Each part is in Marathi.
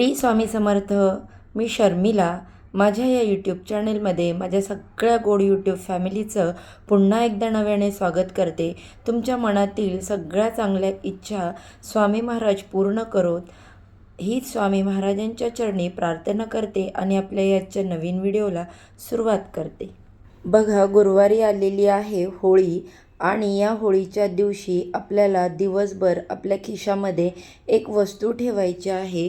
टी स्वामी समर्थ मी शर्मिला. माझ्या या यूट्यूब चॅनेलमध्ये माझ्या सगळ्या गोड यूट्यूब फॅमिलीचं पुन्हा एकदा नव्याने स्वागत करते. तुमच्या मनातील सगळ्या चांगल्या इच्छा स्वामी महाराज पूर्ण करोत. हीच स्वामी महाराजांच्या चरणी प्रार्थना करते आणि आपल्या याच्या नवीन व्हिडिओला सुरुवात करते. बघा गुरुवारी आलेली आहे होळी. आणि या होळीच्या दिवशी आपल्याला दिवसभर आपल्या खिशामध्ये एक वस्तू ठेवायची आहे.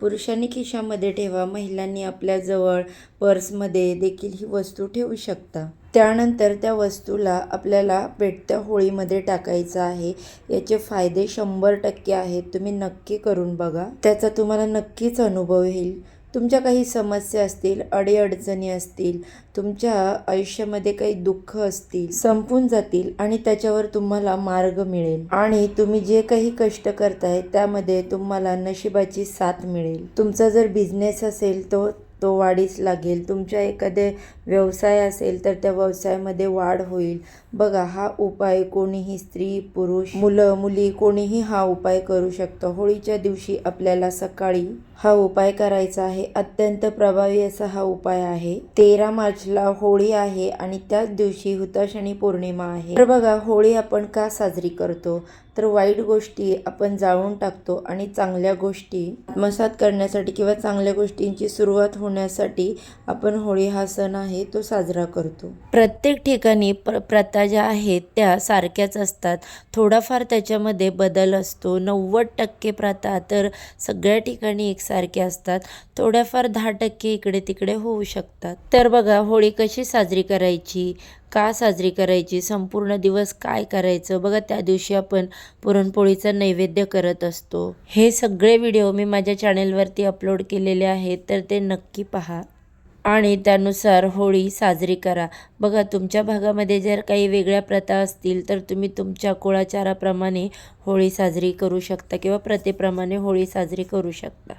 पुरुषांनी खिशामध्ये ठेवा महिलांनी आपल्याजवळ पर्समध्ये देखील ही वस्तू ठेवू शकता. त्यानंतर त्या वस्तूला आपल्याला पेटत्या होळीमध्ये टाकायचं आहे. याचे फायदे शंभर टक्के आहेत. तुम्ही नक्की करून बघा. त्याचा तुम्हाला नक्कीच अनुभव येईल. तुमच्या काही समस्या असतील अडीअडचणी असतील तुमच्या आयुष्यामध्ये काही दुःख असतील संपून जातील आणि त्याच्यावर तुम्हाला मार्ग मिळेल. आणि तुम्ही जे काही कष्ट करताय त्यामध्ये तुम्हाला नशिबाची साथ मिळेल. तुमचा जर बिझनेस असेल तो तो वाढीस लागेल. तुमच्या एखादे व्यवसाय असेल तर त्या व्यवसायामध्ये वाढ होईल. बघा हा उपाय कोणीही स्त्री पुरुष मुलं मुली कोणीही हा उपाय करू शकतो. होळीच्या दिवशी आपल्याला सकाळी हा उपाय करायचा आहे. अत्यंत प्रभावी असा हा उपाय आहे. तेरा मार्चला होळी आहे आणि त्याच दिवशी हुताशनी पौर्णिमा आहे. तर बघा होळी आपण का साजरी करतो? तर वाईट गोष्टी आपण जाळून टाकतो आणि चांगल्या गोष्टी आत्मसात करण्यासाठी किंवा चांगल्या गोष्टींची सुरुवात होण्यासाठी आपण होळी हा सण आहे तो साजरा करतो. प्रत्येक ठिकाणी प्र प्रथा ज्या आहेत त्या सारख्याच असतात. थोडाफार त्याच्यामध्ये बदल असतो. नव्वद टक्के प्रथा तर सगळ्या ठिकाणी एक एकसारखे असतात. थोड्याफार दहा टक्के इकडे तिकडे होऊ शकतात. तर बघा होळी कशी साजरी करायची? का साजरी करायची? संपूर्ण दिवस काय करायचं? बघा त्या दिवशी आपण पुरणपोळीचं नैवेद्य करत असतो. हे सगळे व्हिडिओ मी माझ्या चॅनेलवरती अपलोड केलेले आहेत तर ते नक्की पहा. आणि त्यानुसार होळी साजरी करा. बघा तुमच्या भागामध्ये जर काही वेगळ्या प्रथा असतील तर तुम्ही तुमच्या कुळाचाराप्रमाणे होळी साजरी करू शकता किंवा प्रथेप्रमाणे होळी साजरी करू शकता.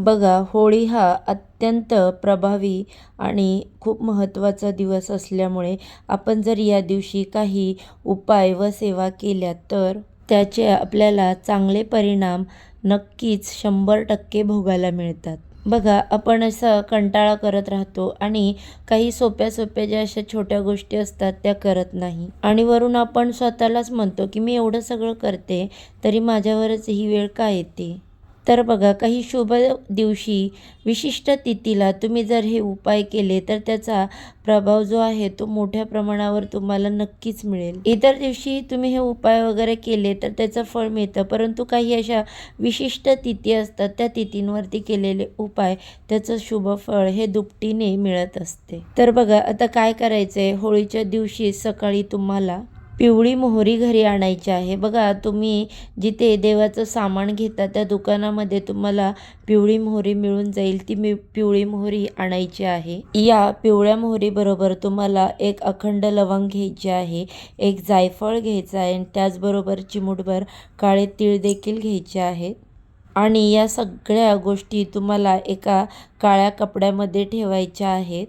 बघा होळी हा अत्यंत प्रभावी आणि खूप महत्त्वाचा दिवस असल्यामुळे आपण जर या दिवशी काही उपाय व सेवा केल्या तर त्याचे आपल्याला चांगले परिणाम नक्कीच शंभर टक्के भोगायला मिळतात. बघा आपण असं कंटाळा करत राहतो आणि काही सोप्या सोप्या ज्या अशा छोट्या गोष्टी असतात त्या करत नाही. आणि वरून आपण स्वतःलाच म्हणतो की मी एवढं सगळं करते तरी माझ्यावरच ही वेळ का येते? तर बघा काही शुभ दिवशी विशिष्ट तिथीला तुम्ही जर हे उपाय केले तर त्याचा प्रभाव जो आहे तो मोठ्या प्रमाणावर तुम्हाला नक्कीच मिळेल. इतर दिवशी तुम्ही हे उपाय वगैरे केले तर त्याचं फळ मिळतं. परंतु काही अशा विशिष्ट तिथी असतात त्या तिथींवरती केलेले उपाय त्याचं शुभ फळ हे दुपटीने मिळत असते. तर बघा आता काय करायचं आहे होळीच्या दिवशी सकाळी तुम्हाला पिवळी मोहरी घरी आणायची आहे. बघा तुम्ही जिथे देवाचं सामान घेता त्या दुकानामध्ये तुम्हाला पिवळी मोहरी मिळून जाईल. ती मी पिवळी मोहरी आणायची आहे. या पिवळ्या मोहरीबरोबर तुम्हाला एक अखंड लवंग घ्यायची आहे एक जायफळ घ्यायचं आहे आणि त्याचबरोबर चिमूटभर काळे तीळ देखील घ्यायचे आहेत आणि या सगळ्या गोष्टी तुम्हाला एका काळ्या कपड्यामध्ये ठेवायच्या आहेत.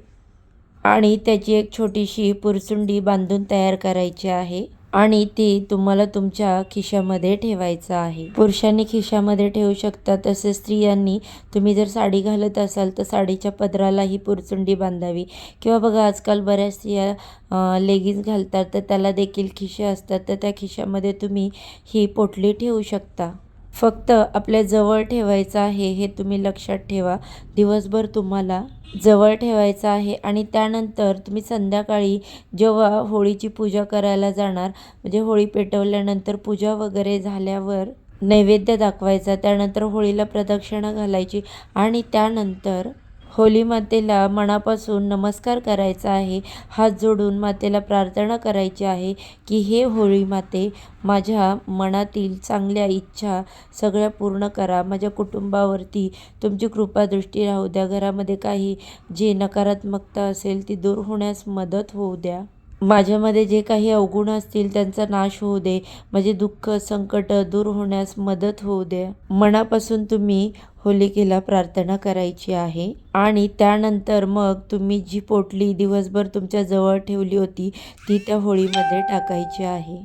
आणि त्याची एक छोटीशी पुरचुंडी बांधून तयार करायची आहे. आणि ती तुम्हाला तुमच्या खिशामध्ये ठेवायचं आहे. पुरुषांनी खिशामध्ये ठेवू शकता तसेच स्त्रियांनी. तुम्ही जर साडी घालत असाल तर साडीच्या पदराला ही पुरचुंडी बांधावी. किंवा बघा आजकाल बऱ्याच स्त्रिया लेगिन्स घालतात तर त्याला देखील खिशे असतात. तर त्या खिशामध्ये तुम्ही ही पोटली ठेवू शकता. फक्त आपल्या जवळ ठेवायचं आहे हे तुम्ही लक्षात ठेवा. दिवसभर तुम्हाला जवळ ठेवायचं आहे आणि त्यानंतर तुम्ही संध्याकाळी जेव्हा होळीची पूजा करायला जाणार म्हणजे होळी पेटवल्यानंतर पूजा वगैरे झाल्यावर नैवेद्य दाखवायचा त्यानंतर होळीला प्रदक्षिणा घालायची आणि त्यानंतर होली मातेला मनापासून नमस्कार करायचा आहे. हात जोडून मातेला प्रार्थना करायची आहे की हे होळी माते माझ्या मनातील चांगल्या इच्छा सगळ्या पूर्ण करा. माझ्या कुटुंबावरती तुमची कृपादृष्टी राहू द्या. घरामध्ये काही जे नकारात्मकता असेल ती दूर होण्यास मदत होऊ द्या. माझ्यामध्ये जे काही अवगुण असतील त्यांचा नाश होऊ दे. माझे दुःख संकट दूर होण्यास मदत होऊ दे मनापासून तुम्ही होलिकेला प्रार्थना करायची आहे. आणि त्यानंतर मग तुम्ही जी पोटली दिवसभर तुमच्या जवळ ठेवली होती ती त्या होळीमध्ये टाकायची आहे.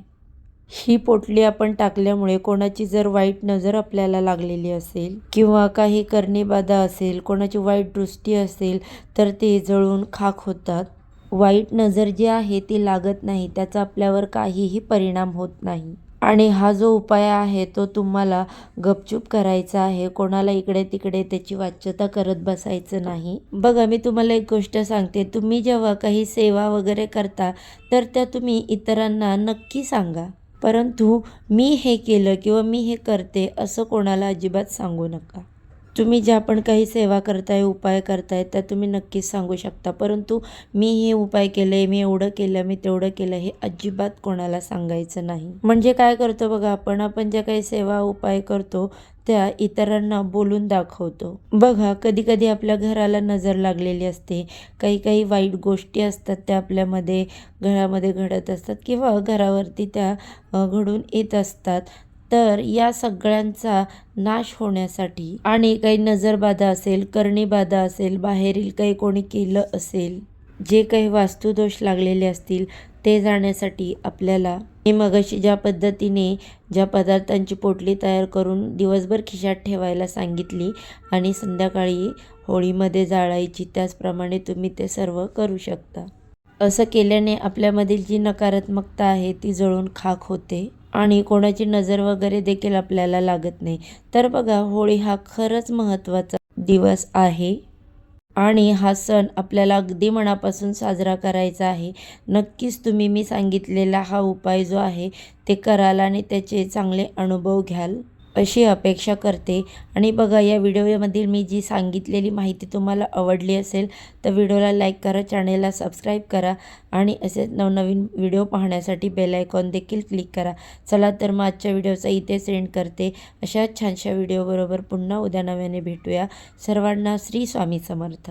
ही पोटली आपण टाकल्यामुळे कोणाची जर वाईट नजर आपल्याला लागलेली असेल किंवा काही करणेबाधा असेल कोणाची वाईट दृष्टी असेल तर ते जळून खाक होतात. वाईट नजर जी आहे ती लागत नाही. त्याचा आपल्यावर काहीही परिणाम होत नाही. आणि हा जो उपाय आहे तो तुम्हाला गपचूप करायचा आहे. कोणाला इकडे तिकडे त्याची वाच्यता करत बसायचं नाही. बघा मी तुम्हाला एक गोष्ट सांगते. तुम्ही जेव्हा काही सेवा वगैरे करता तर त्या तुम्ही इतरांना नक्की सांगा. परंतु मी हे केलं किंवा मी हे करते असं कोणाला अजिबात सांगू नका. तुम्ही ज्या पण काही सेवा करताय उपाय करताय त्या तुम्ही नक्कीच सांगू शकता. परंतु मी हे उपाय केले मी एवढं केलं मी तेवढं केलं हे अजिबात कोणाला सांगायचं नाही. म्हणजे काय करतो बघा आपण आपण ज्या काही सेवा उपाय करतो त्या इतरांना बोलून दाखवतो. बघा कधी कधी आपल्या घराला नजर लागलेली असते. काही काही वाईट गोष्टी असतात त्या आपल्यामध्ये घरामध्ये घडत असतात किंवा घरावरती त्या घडून येत असतात. तर या सगळ्यांचा नाश होण्यासाठी आणि काही नजरबाधा असेल करणीबाधा असेल बाहेरील काही कोणी केलं असेल जे काही वास्तुदोष लागलेले असतील ते जाण्यासाठी आपल्याला मी मगाशी ज्या पद्धतीने ज्या पदार्थांची पोटली तयार करून दिवसभर खिशात ठेवायला सांगितली आणि संध्याकाळी होळीमध्ये जाळायची त्याचप्रमाणे तुम्ही ते सर्व करू शकता. असं केल्याने आपल्यामधील जी नकारात्मकता आहे ती जळून खाक होते. आणि कोणाची नजर वगैरे देखील आपल्याला लागत नाही. तर बघा होळी हा खरंच महत्त्वाचा दिवस आहे. आणि हा सण आपल्याला अगदी मनापासून साजरा करायचा आहे. नक्कीच तुम्ही मी सांगितलेला हा उपाय जो आहे ते कराल आणि त्याचे चांगले अनुभव घ्याल. अशी अपेक्षा करते. आणि बघा या व्हिडिओमधील मी जी सांगितलेली माहिती तुम्हाला आवडली असेल तर व्हिडिओला लाईक करा चॅनेलला सबस्क्राईब करा आणि असेच नवनवीन व्हिडिओ पाहण्यासाठी बेल आयकॉन देखील क्लिक करा. चला तर मग आजच्या व्हिडिओचा इथे सेंड करते. अशा छानशा व्हिडिओबरोबर पुन्हा उद्या नव्याने भेटूया. सर्वांना श्री स्वामी समर्थ.